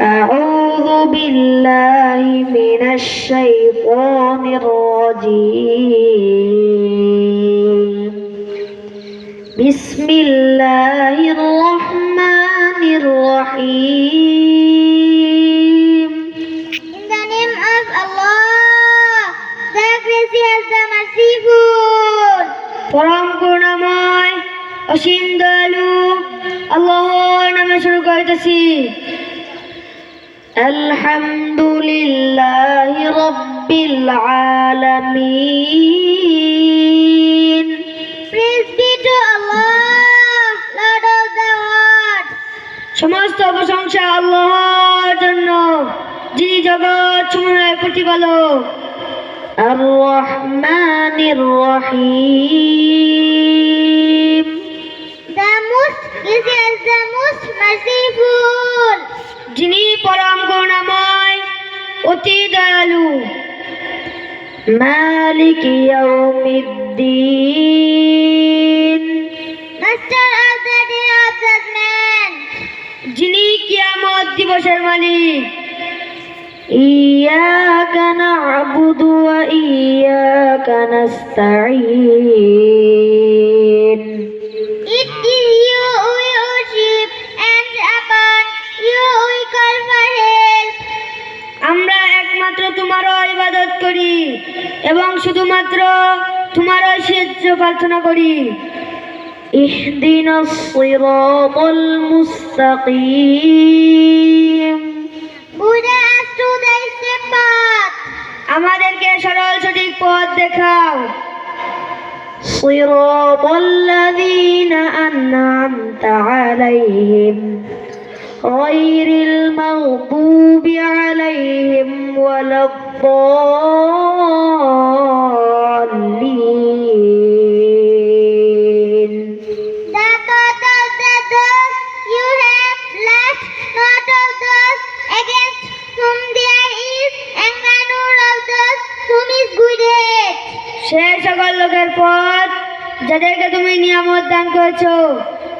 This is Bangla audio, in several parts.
أعوذ بالله من الشيطان الرجيم بسم الله الرحمن الرحيم In the name of Allah, the gracious, the merciful. পরম করুণাময় অসীম দয়ালু আল্লাহর নামে শুরু করিতেছি। আলহামদুলিল্লাহ রব্বিল আলামিন. সমস্ত প্রশংসা আল্লাহর জন্য। যিনি জগৎ সমূহের প্রতিপালক। আর রহমানির রহিম। অতি দয়ালু। মালিক ইয়াউমিদ্দিন। Master of the day of judgment. যিনি কিয়ামত দিবসের মালিক। না'বুদু ওয়া ইয়াকা ইবাদত করি এবং শুধুমাত্র তোমারও সাহায্য প্রার্থনা করি ইহদিনাস সিরাতাল মুস্তাকিম Guide us to the straight path. আমাদেরকে সরল সঠিক পথ দেখাও صراط الذين أنعمت عليهم غير المغضوب عليهم ولا الضالين The thought of the those you have left, not of those against whom there is anger, nor of those whom is guided. সে সকল লোকের পথ যাদেরকে তুমি নিয়ামত দান করেছো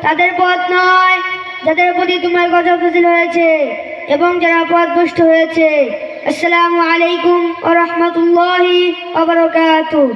তাদের পথ নয় যাদের প্রতি তোমার গজব নাজিল হয়েছে এবং যারা পথভ্রষ্ট হয়েছে, আসসালামু আলাইকুম ওয়া রাহমাতুল্লাহি ওয়া বারাকাতুহু।